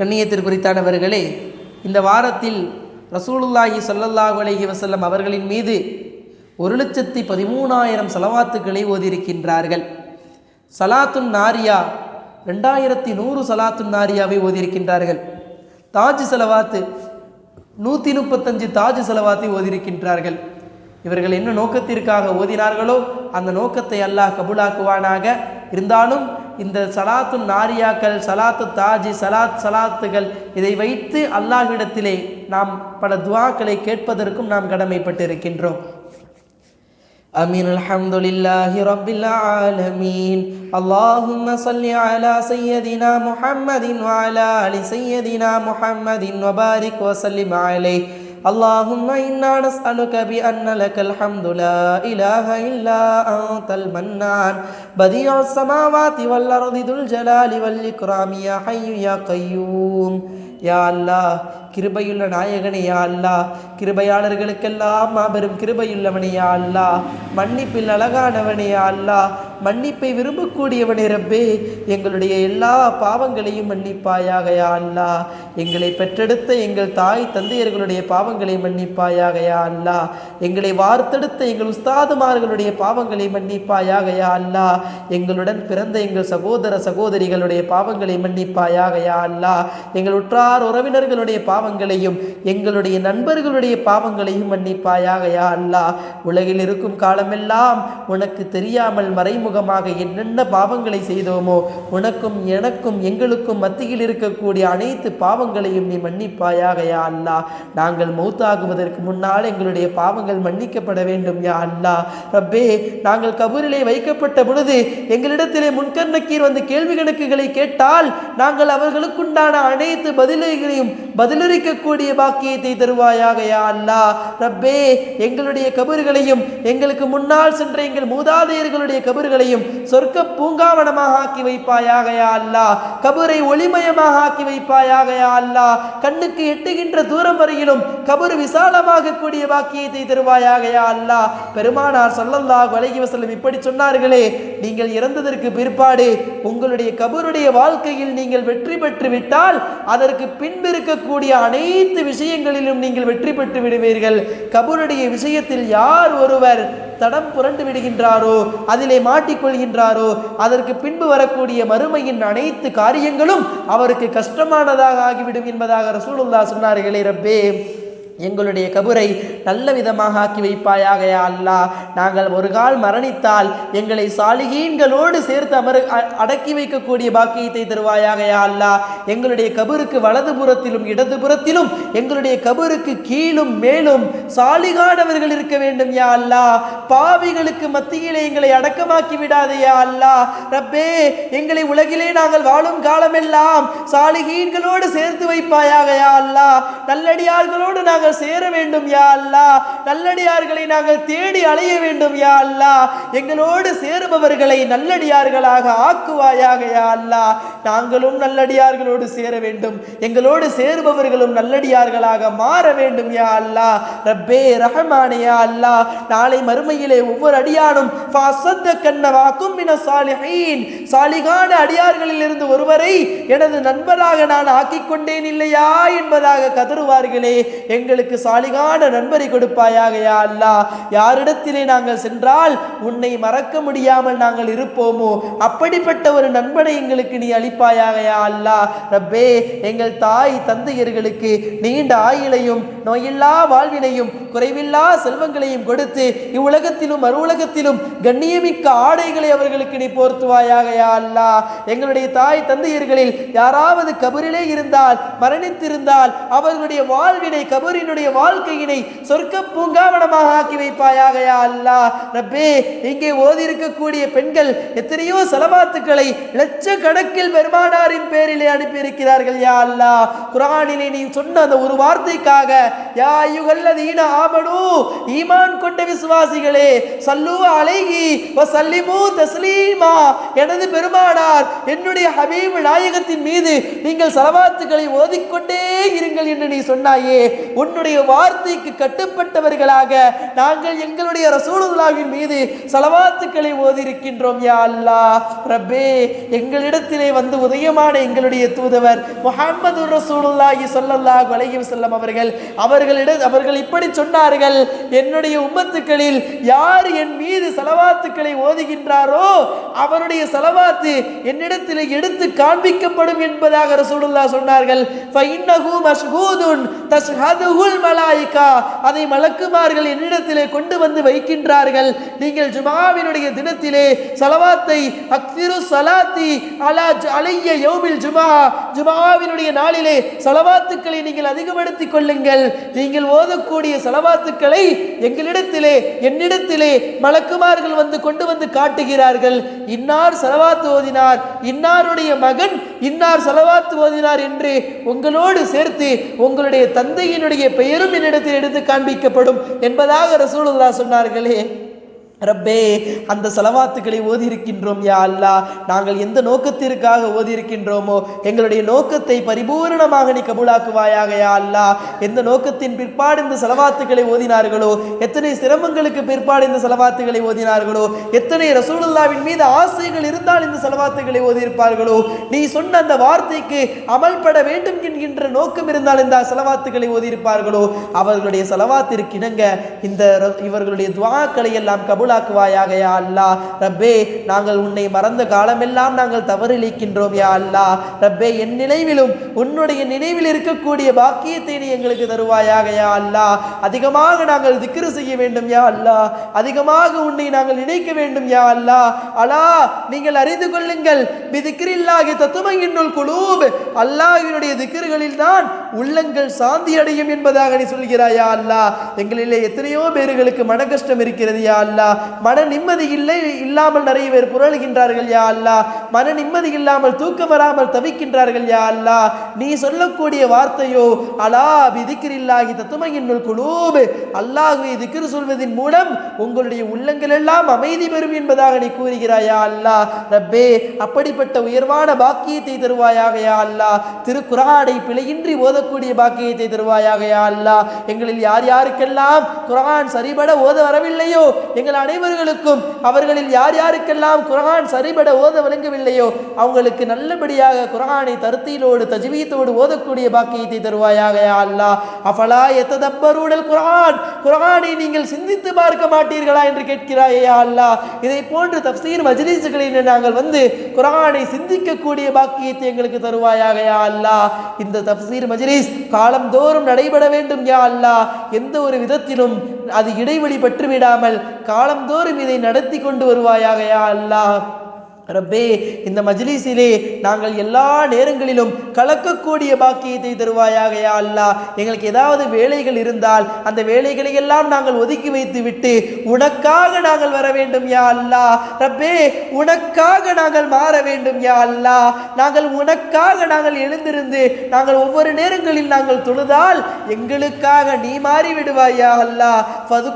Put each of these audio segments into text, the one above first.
கண்ணியத்திற்குறித்தானவர்களே இந்த வாரத்தில் ரசூலுல்லாஹி சல்லல்லாஹு அலஹி வசல்லம் அவர்களின் மீது ஒரு லட்சத்தி பதிமூணாயிரம் சலவாத்துக்களை ஓதியிருக்கின்றார்கள். சலாத்துன் நாரியா ரெண்டாயிரத்தி நூறு சலாத்துன் நாரியாவை ஓதியிருக்கின்றார்கள். தாஜ் செலவாத்து நூற்றி முப்பத்தஞ்சு தாஜ் செலவாத்தை ஓதியிருக்கின்றார்கள். இவர்கள் என்ன நோக்கத்திற்காக ஓதினார்களோ அந்த நோக்கத்தை அல்லாஹ் கபூலாக்குவானாக. இருந்தாலும் இந்த சலாத்து நாரியாக்கள் சலாத்து தாஜி சலாத் சலாத்துகள் இதை வைத்து அல்லாஹ்விடத்திலே நாம் பல துவாக்களை கேட்பதற்கும் நாம் கடமைப்பட்டிருக்கின்றோம் أمين الحمد لله رب العالمين اللهم صل على سيدنا محمد وعلى آل سيدنا محمد وبارك وسلم عليه اللهم إنا نسألك بأن لك الحمد لا إله إلا أنت المنان بديع السماوات والأرض ذو الجلال والإكرام يا حي يا قيوم யா அல்லாஹ் கிருபையுள்ள நாயகனே யா அல்லாஹ் கிருபையாளர்களுக்கெல்லாம் மாபெரும் கிருபையுள்ளவனே யா அல்லாஹ் மன்னிப்பில் அழகானவனே யா அல்லாஹ் மன்னிப்பை விரும்பக்கூடியவனே ரப்பே எங்களுடைய எல்லா பாவங்களையும் மன்னிப்பாயாகையா அல்லா. எங்களை பெற்றெடுத்த எங்கள் தாய் தந்தையர்களுடைய பாவங்களை மன்னிப்பாயாகையா அல்லா. எங்களை வார்த்தெடுத்த எங்கள் உஸ்தாதுமார்களுடைய பாவங்களை மன்னிப்பாயாகையா அல்லா. அல்லாஹ் எங்களுடன் பிறந்த எங்கள் சகோதர சகோதரிகளுடைய பாவங்களை மன்னிப்பாயாகையா அல்லா. எங்கள் உற்றார் உறவினர்களுடைய பாவங்களையும் எங்களுடைய நண்பர்களுடைய பாவங்களையும் மன்னிப்பாயாகையா அல்லா. உலகில் இருக்கும் காலமெல்லாம் உனக்கு தெரியாமல் மறைமுகமாக என்னென்ன பாவங்களை செய்தோமோ உனக்கும் எனக்கும் எங்களுக்கும் மத்தியில் இருக்கக்கூடிய அனைத்து பாவங்களையும் நீ மன்னிப்பாயாக யா அல்லாஹ். நாங்கள் மௌத்தாகுவதற்கு முன்னால் எங்களுடைய பாவங்கள் மன்னிக்கப்பட வேண்டும் யா அல்லாஹ். ரப்பே நாங்கள் கபூரிலே வைக்கப்பட்ட பொழுது எங்களிடத்திலே முன்கர் நக்கீர் வந்து கேள்வி கணக்குகளை கேட்டால் நாங்கள் அவர்களுக்குண்டான அனைத்து பதில்களையும் பதிலளிக்கக்கூடிய பாக்கியத்தை தருவாயாக யா அல்லாஹ்? ரப்பே எங்களுடைய கபறுகளையும் எங்களுக்கு முன்னால் சென்ற எங்கள் மூதாதையர்களுடைய கபறுகளையும் சொர்க்க பூங்காவனமாக ஆக்கி வைப்பாயாக யா கபரை ஒளிமயமாக ஆக்கி வைப்பாயாக யா அல்லாஹ்? கண்ணுக்கு எட்டுகின்ற தூரம் வரையிலும் கபர் விசாலமாக கூடிய பாக்கியத்தை தருவாயாக யா பெருமானார் சொல்லல்லாஹ் வலகி வசலம் இப்படி சொன்னார்களே நீங்கள் இறந்ததற்கு பிற்பாடு உங்களுடைய கபருடைய வாழ்க்கையில் நீங்கள் வெற்றி பெற்று விட்டால் அதற்கு பின்பு இருக்கக்கூடிய அனைத்து விஷயங்களிலும் நீங்கள் வெற்றி பெற்று விடுவீர்கள். கபூருடைய விஷயத்தில் யார் ஒருவர் தடம் புரண்டு விடுகின்றாரோ அதிலே மாட்டிக்கொள்கின்றாரோ அதற்கு பின்பு வரக்கூடிய மறுமையின் அனைத்து காரியங்களும் அவருக்கு கஷ்டமானதாக ஆகிவிடும் என்பதாக ரசூலுல்லா சொன்னார்களே ரப்பே எங்களுடைய கபரை நல்ல விதமாக ஆக்கி வைப்பாயாக அல்லா. அல்லாஹ் நாங்கள் ஒரு கால் மரணித்தால் எங்களை சாலிகீன்களோடு சேர்த்து அமரு அ- அடக்கி வைக்கக்கூடிய பாக்கியத்தை தருவாயாக யா எங்களுடைய கபருக்கு இடது புறத்திலும் எங்களுடைய கபருக்கு கீழும் மேலும் சாலிகானவர்கள் இருக்க வேண்டும் யா அல்லா. பாவிகளுக்கு மத்தியிலே எங்களை அடக்கமாக்கி விடாதே யா அல்லாஹ் ரப்பே எங்களை உலகிலே நாங்கள் வாழும் காலமெல்லாம் சாலிகீன்களோடு சேர்த்து வைப்பாயாக யா அல்லாஹ் நல்லடியார்களோடு நாங்கள் சேர வேண்டும் யா அல்லாஹ். நல்லடியார்களை நாங்கள் தேடி அலைய வேண்டும் யா அல்லாஹ். எங்களோடு சேருபவர்களை நல்லடியார்களாக ஆக்குவாயாக யா அல்லாஹ். நாங்களும் நல்லடியார்களோடு சேர வேண்டும். எங்களோடு சேருபவர்களும் நல்லடியார்களாக மாற வேண்டும் யா அல்லாஹ். ரப்பே ரஹமானே யா அல்லாஹ். நாளை மறுமையிலே ஒவ்வொரு அடியானும் ஃபாசத்த கண்ணவாக்கும் மின சாலிஹீன். சாலிகான அடியார்களில் இருந்து ஒருவரை எனது நண்பராக நான் ஆக்கிக் கொண்டேன் இல்லையா என்பதாக கதறுவார்களே. எங்களுக்கு சாலிகான நண்பரை கொடுப்பாயாக யா அல்லாஹ். யாரிடத்திலே நாங்கள் சென்றால் உன்னை மறக்க முடியாமல் நாங்கள் இருப்போமோ? அப்படிப்பட்ட ஒரு நண்பனை எங்களுக்கு நீ அளிப்பாயாக யா அல்லாஹ். ரப்பே எங்கள் தாய் தந்தையர்களுக்கு நீண்ட ஆயிலையும் நோயில்லா வாழ்வினையும் குறைவில்லா செல்வங்களையும் கொடுத்து இவ்வுலகத்திலும் மறுவுலகத்திலும் கண்ணியமிக்க ஆடைகளை அவர்களுக்கு நீ போர்த்துவாயாக யா அல்லாஹ். எங்களுடைய தாய் தந்தையர்களில் யாராவது கபரிலே இருந்தால் மரணித்திருந்தால் அவர்களுடைய வாழ்வினை கபரினுடைய வாழ்க்கையினை சொர்க்க பூங்காவனமாக ஆக்கி வைப்பாயாக யா அல்லாஹ். ரப்பே இங்கே ஓதியிருக்கக்கூடிய பெண்கள் எத்தனையோ செலவாத்துக்களை லட்சக்கணக்கில் பெற பெருமானாரின் பேரிலே அனுப்பியிருக்கிறார்கள் யா அல்லாஹ். குரானிலே நீ சொன்ன அந்த ஒரு வார்த்தைக்காக யா ஐயுகல்லதீன ஆமனு ஈமான் கொண்ட விசுவாசிகளே சல்லு அலைகி வ சல்லிமு தஸ்லீமா. எனது பெருமானார் என்னுடைய ஹபீப் நாயகத்தின் மீது நீங்கள் சலவாத்துக்களை ஓதிக்கொண்டே இருங்கள் என்று நீ சொன்னாயே. உன்னுடைய வார்த்தைக்கு கட்டுப்பட்டவர்களாக நாங்கள் எங்களுடைய ரசூலுல்லாவின் மீது சலவாத்துக்களை ஓதிருக்கின்றோம் யா அல்லா ரப்பே எங்களிடத்திலே வந்து உதயமான எங்களுடைய தூதவர் முஹம்மது ரசூலுல்லாஹி ஸல்லல்லாஹு அலைஹி வஸல்லம் அவர்கள் அவர்களிடம் அவர்கள் இப்படி சொன்னார்கள் என்னுடைய உம்மத்துக்களில் யார் என் மீது செலவாத்துக்களை ஓதுகின்றாரோ அவருடைய செலவாத்து என்னிடத்தில் எடுத்து காண்பிக்கப்படும் என்பதாக ரசூலுல்லா சொன்னார்கள். அதை மலக்குமார்கள் என்னிடத்திலே கொண்டு வந்து வைக்கின்றார்கள். நீங்கள் ஜுமாவினுடைய தினத்திலே சலவாத்தை அக்திரு சலாத்தி அலா அலைய யோமில் ஜுமா ஜுமாவினுடைய நாளிலே சலவாத்துக்களை நீங்கள் அதிகப்படுத்திக் கொள்ளுங்கள். நீங்கள் ஓதக்கூடிய செலவாத்துக்களை எங்களிடத்திலே என்னிடத்திலே மலக்குமார்கள் வந்து கொண்டு வந்து காட்டுகிறார்கள். இன்னார் செலவாத்து ஓதினார் இன்னாருடைய மகன் இன்னார் செலவாத்து ஓதினார் என்று உங்களோடு சேர்த்து உங்களுடைய தந்தையினுடைய பெயரும் என்னிடத்தில் எடுத்து காண்பிக்கப்படும் என்பதாக ரசூலுல்லா சொன்னார்களே. ரப்பே அந்த செலவாத்துக்களை ஓதி இருக்கின்றோம் யா அல்லா. நாங்கள் எந்த நோக்கத்திற்காக ஓதி இருக்கின்றோமோ எங்களுடைய நோக்கத்தை பரிபூரணமாக நீ கபூலாக்குவாயாக யா அல்லாஹ் எந்த நோக்கத்தின் பிற்பாடு இந்த செலவாத்துக்களை ஓதினார்களோ எத்தனை சிரமங்களுக்கு பிற்பாடு இந்த செலவாத்துக்களை ஓதினார்களோ எத்தனை ரசூலுல்லாவின் மீது ஆசைகள் இருந்தால் இந்த செலவாத்துக்களை ஓதியிருப்பார்களோ நீ சொன்ன அந்த வார்த்தைக்கு அமல்பட வேண்டும் என்கின்ற நோக்கம் இருந்தால் இந்த செலவாத்துக்களை ஓதியிருப்பார்களோ அவர்களுடைய செலவாத்திற்கிணங்க இந்த இவர்களுடைய துவாக்களை எல்லாம் கபூலாக்குவாயாக யா அல்லாஹ். ரப்பே நாங்கள் உன்னை மறந்த காலமெல்லாம் நாங்கள் தவறிழிக்கின்றோம் யா அல்லாஹ். ரப்பே என் நினைவிலும் உன்னுடைய நினைவில் இருக்கக்கூடிய பாக்கியத்தை நீ எங்களுக்கு தருவாயாக யா அல்லாஹ். அதிகமாக நாங்கள் திக்ரு செய்ய வேண்டும் யா அல்லாஹ். அதிகமாக உன்னை நாங்கள் நினைக்க வேண்டும் யா அல்லாஹ். அலா நீங்கள் அறிந்து கொள்ளுங்கள் பிதிக்கிரில்லாகி தத்துமையின்னுள் குலூப். அல்லாஹினுடைய திக்கிர்களில் தான் உள்ளங்கள் சாந்தி அடையும் என்பதாக நீ சொல்கிறாயா அல்லாஹ். எங்களிலே எத்தனையோ பேர்களுக்கு மன கஷ்டம் இருக்கிறது யா அல்லாஹ். மன நிம்மதி இல்லை இல்லாமல் நிறைய பேர் புரளுகின்றார்கள் யா அல்லா மன நிம்மதி இல்லாமல் தூக்கம் வராமல் தவிக்கின்றார்கள் யா அல்லா நீ சொல்லக்கூடிய வார்த்தையோ அலா விதிக்கிறில்லாகி தத்துமையின்னுள் குலூப். அல்லாஹுவை திக்ர் சொல்வதின் மூலம் உங்களுடைய உள்ளங்கள் எல்லாம் அமைதி பெறும் என்பதாக நீ கூறுகிறாயா அல்லா ரப்பே அப்படிப்பட்ட உயர்வான பாக்கியத்தை தருவாயாக யா அல்லா திருக்குரானை பிழையின்றி ஓதக்கூடிய பாக்கியத்தை தருவாயாக யா அல்லா எங்களில் யார் யாருக்கெல்லாம் குரான் சரிபட ஓத வரவில்லையோ எங்களால் அனைவர்களுக்கும் அவர்களில் யார் யாருக்கெல்லாம் குரான் சரிபட ஓத விளங்கவில்லையோ அவங்களுக்கு நல்லபடியாக குரானை தருத்தியிலோடு தஜ்வீத்தோடு ஓதக்கூடிய பாக்கியத்தை தருவாயாக அல்லா அல்லாஹ். அஃபலா எத்ததப்பரூடல் குரான் குரானை நீங்கள் சிந்தித்து பார்க்க மாட்டீர்களா என்று கேட்கிறாயே யா அல்லாஹ். இதை போன்று தப்சீர் மஜ்லீசுகளில் நாங்கள் வந்து குரானை சிந்திக்கக்கூடிய பாக்கியத்தை எங்களுக்கு தருவாயாக யா இந்த தப்சீர் மஜ்லிஸ் காலந்தோறும் நடைபெற வேண்டும் யா அல்லாஹ். எந்த ஒரு விதத்திலும் அது இடைவெளி பெற்றுவிடாமல் காலந்தோறும் இதை நடத்தி கொண்டு வருவாயாக யா அல்லாஹ். ரப்பே இந்த மஜ்லிஸிலே நாங்கள் எல்லா நேரங்களிலும் கலக்கக்கூடிய பாக்கியத்தை தருவாயாக யா அல்லாஹ். எங்களுக்கு ஏதாவது வேலைகள் இருந்தால் அந்த வேலைகளை எல்லாம் நாங்கள் ஒதுக்கி வைத்து விட்டு உனக்காக நாங்கள் வர வேண்டும் யா அல்லாஹ். ரப்பே உனக்காக நாங்கள் மாற வேண்டும் யா அல்லாஹ். நாங்கள் உனக்காக நாங்கள் எழுந்திருந்து நாங்கள் ஒவ்வொரு நேரங்களில் நாங்கள் தொழுதால் எங்களுக்காக நீ மாறி விடுவாயா அல்லா அல்லாஹ்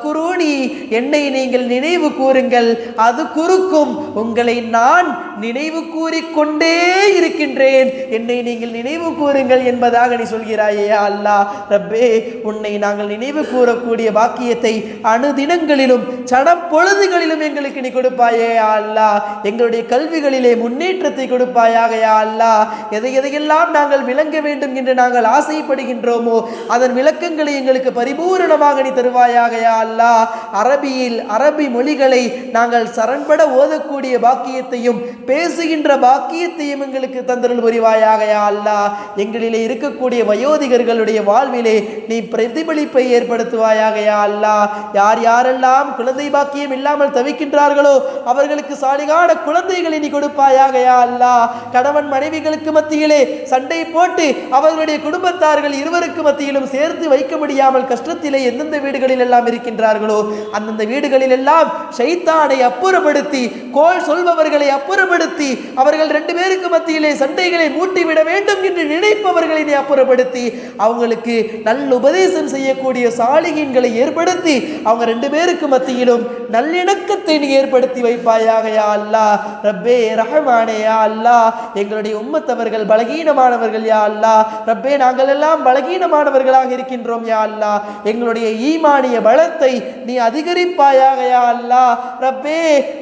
என்னை நீங்கள் நினைவு கூறுங்கள். அது குறுக்கும் உங்களை நான் நினைவு கூறிக்கொண்டே இருக்கின்றேன். என்னை நீங்கள் நினைவு கூறுங்கள் என்பதாக நீ சொல்கிறாயே அல்லா. ரப்பே உன்னை நாங்கள் நினைவு கூறக்கூடிய பாக்கியத்தை அணுதினங்களிலும் சடப்பொழுதுகளிலும் எங்களுக்கு நீ கொடுப்பாயே அல்லா. எங்களுடைய கல்விகளிலே முன்னேற்றத்தை கொடுப்பாயாக அல்லா. எதை எதையெல்லாம் நாங்கள் விளங்க வேண்டும் என்று நாங்கள் ஆசைப்படுகின்றோமோ அதன் விளக்கங்களை எங்களுக்கு பரிபூரணமாக நீ தருவாயாக அல்லா. அரபியில் அரபி மொழிகளை நாங்கள் சரண்பட ஓதக்கூடிய பாக்கியத்தையும் பாக்கியத்தையும் பேசுகின்ற பாக்கியத்தையும் எங்களுக்கு தந்தருள் புரிவாயாக அல்லா. எங்களிலே இருக்கக்கூடிய வயோதிகர்களுடைய வாழ்விலே நீ பிரதிபலிப்பை ஏற்படுத்துவாயாக அல்லா. யார் யாரெல்லாம் குழந்தை பாக்கியம் இல்லாமல் தவிக்கின்றார்களோ அவர்களுக்கு சாலிகான குழந்தைகளை நீ கொடுப்பாயாக அல்லா. கணவன் மனைவிகளுக்கு மத்தியிலே சண்டை போட்டு அவர்களுடைய குடும்பத்தார்கள் இருவருக்கு மத்தியிலும் சேர்த்து வைக்க முடியாமல் கஷ்டத்திலே எந்தெந்த வீடுகளில் எல்லாம் இருக்கின்றார்களோ அந்தந்த வீடுகளில் எல்லாம் சைத்தானை அப்புறப்படுத்தி கோல் சொல்பவர்களை அப்புறப்படுத்தி அவர்கள் ரெண்டு பேருக்கு மத்தியிலே சண்டைகளை மூட்டிவிட வேண்டும் என்று நினைப்பவர்களை நீ அப்புறப்படுத்தி. அவங்களுக்கு நல்ல உபதேசம் செய்யக்கூடிய சாலிகின்களை ஏற்படுத்தி அவங்க ரெண்டு பேருக்கு மத்தியிலும் நல்லிணக்கத்தை நீ ஏற்படுத்தி வைப்பாயாக யா அல்லாஹ் ரப்பே ரஹமானே யா அல்லாஹ் எங்களுடைய உம்மத்தவர்கள் பலகீனமானவர்கள் யா அல்லா. ரப்பே நாங்கள் எல்லாம் பலகீனமானவர்களாக இருக்கின்றோம் யா அல்லா. எங்களுடைய ஈமானிய பலத்தை நீ அதிகரிப்பாயாக யா அல்லாஹ் ரப்பே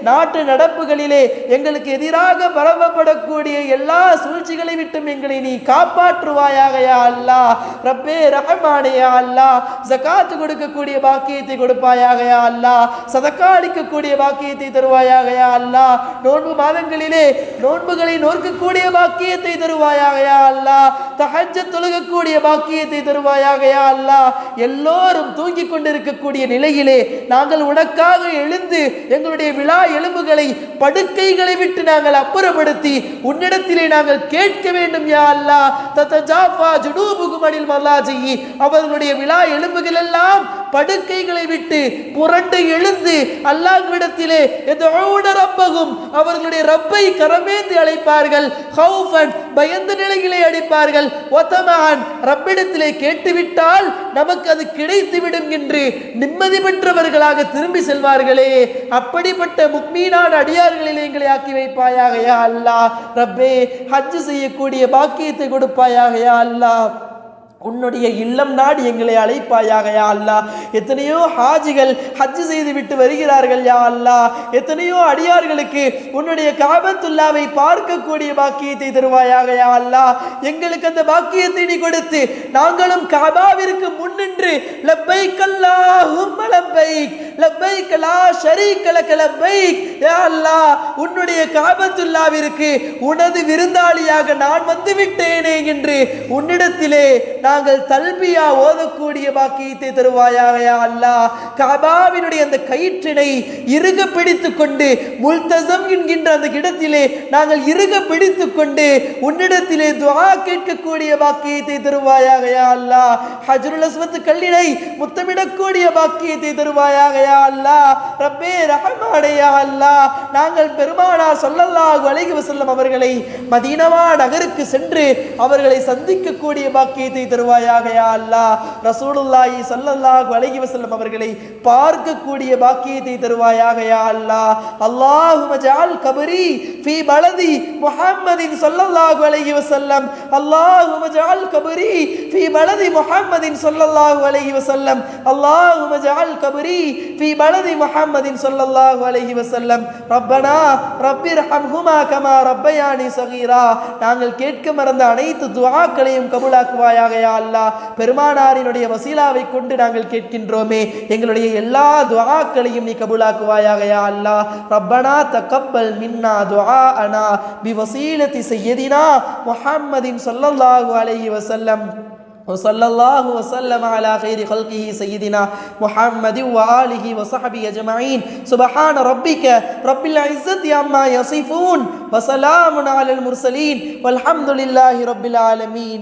நாட்டு நடப்புகளிலே எங்கள் எங்களுக்கு எதிராக பரவப்படக்கூடிய எல்லா சூழ்ச்சிகளை விட்டும் எங்களை நீ காப்பாற்றுவாயாக யா அல்லாஹ் ரப்பே ரஹமானே அல்லா. அல்லாஹ் ஜகாத்து கொடுக்கக்கூடிய பாக்கியத்தை கொடுப்பாயாக யா அல்லாஹ் சதக்கா அளிக்கக்கூடிய பாக்கியத்தை தருவாயாக யா அல்லாஹ் நோன்பு மாதங்களிலே நோன்புகளை நோக்கக்கூடிய பாக்கியத்தை தருவாயாக யா அல்லாஹ் தஹஜ்ஜத் தொழுகக்கூடிய பாக்கியத்தை தருவாயாக யா அல்லாஹ். எல்லோரும் தூங்கிக் கொண்டிருக்கக்கூடிய நிலையிலே நாங்கள் உனக்காக எழுந்து எங்களுடைய விழா எலும்புகளை படுக்கைகளை விட்டு நாங்கள் அப்புறப்படுத்தி உன்னிடத்திலே நாங்கள் கேட்க வேண்டும் யா அல்லா தத்தஜாஃபா ஜுனூபுகும் அனில் மல்லாஜி அவர்களுடைய விழா எலும்புகள் எல்லாம் படுக்கைகளை விட்டு புரண்டு எழுந்து அல்லாஹ்விடத்திலே ரப்பகும் அவர்களுடைய ரப்பை கரமேந்தி அழைப்பார்கள். ஹவுஃபன் பயந்த நிலையிலே அடிப்பார்கள். ஒத்தமகான் ரப்பிடத்திலே கேட்டுவிட்டால் நமக்கு அது கிடைத்து விடும் என்று நிம்மதி பெற்றவர்களாக திரும்பி செல்வார்களே. அப்படிப்பட்ட முக்மீனான அடியார்களிலே எங்களை ஆக்கி வைப்பாயாக யா அல்லாஹ். ரப்பே ஹஜ் செய்யக்கூடிய பாக்கியத்தை கொடுப்பாயாக யா அல்லாஹ். உன்னுடைய இல்லம் நாடி எங்களை அழைப்பாயாக யா அல்லாஹ். எத்தனையோ ஹாஜிகள் ஹஜ் செய்து விட்டு வருகிறார்கள் யா அல்லாஹ். எத்தனையோ அடியார்களுக்கு உன்னுடைய காபத்துல்லாவை பார்க்கக்கூடிய பாக்கியத்தை தருவாயாக யா அல்லாஹ். எங்களுக்கு அந்த பாக்கியத்தை நீ கொடுத்து நாங்களும் காபாவிற்கு முன்னின்று லப்பைக் அல்லாஹும்ம லப்பைக் லப்பைக் லா ஷரீக லக லப்பைக். யா அல்லாஹ் உன்னுடைய காபத்துல்லாவிற்கு உனது விருந்தாளியாக நான் வந்து விட்டேனே என்று உன்னிடத்திலே நாங்கள் தல்பியா ஓதக்கூடிய பாக்கியத்தை தருவாயாக யா அல்லாஹ். கபாவினுடைய அந்த கயிற்றினை இறுக பிடித்து கொண்டு முல்தசம் என்கின்ற அந்த இடத்திலே நாங்கள் இறுக பிடித்து கொண்டு உன்னிடத்திலே துவா கேட்கக்கூடிய பாக்கியத்தை தருவாயாக அல்லா ஹஜருல் ஹஜ்ருல் அஸ்வத் கல்லினை முத்தமிடக்கூடிய பாக்கியத்தை தருவாயாக அல்லா ரப்பே ரஹமானையா அல்லா நாங்கள் பெருமானா ஸல்லல்லாஹு அலைஹி வசல்லம் அவர்களை மதீனவா நகருக்கு சென்று அவர்களை சந்திக்கக்கூடிய பாக்கியத்தை தருவாயாக யா அல்லாஹ் ரசூலுல்லாஹி சல்லல்லாஹு அலைஹி வஸல்லம் அவர்களை பார்க்கக்கூடிய பாக்கியத்தை தருவாயாக யா அல்லாஹ் அல்லாஹும்ம ஜஅல் கபரி ஃபி பலதி முஹம்மதின் சல்லல்லாஹு அலைஹி வஸல்லம். அல்லாஹும ஜால் கபரி ஃபி பலதி முஹம்மதின் சல்லல்லாஹு அலைஹி வஸல்லம். அல்லாஹும ஜால் கபரி ஃபி பலதி முஹம்மதின் சல்லல்லாஹு அலைஹி வஸல்லம். ரப்பனா ரப்பிர்ஹம்ஹுமா கமா ரப்பயானி சகீரா. நாங்கள் கேட்க மறந்த அனைத்து துவாக்களையும் கபூலாக்குவாயாக யா அல்லாஹ் பெருமானாரினுடைய வசீலாவை கொண்டு நாங்கள் கேட்கின்றோமே எங்களுடைய எல்லா துஆக்களையும் நீ கபூலாக்குவாயாக யா அல்லாஹ் ரப்பனா தகப்பல் மின்னா துஆஅனா பிவசீலத்தி சய்யதினா முஹம்மதின் ஸல்லல்லாஹு அலைஹி வஸல்லம் وصلى الله وسلم على خير خلقه سيدنا محمد وآله وصحبه أجمعين سبحان ربك رب العزة عما يصفون وسلام على المرسلين والحمد لله رب العالمين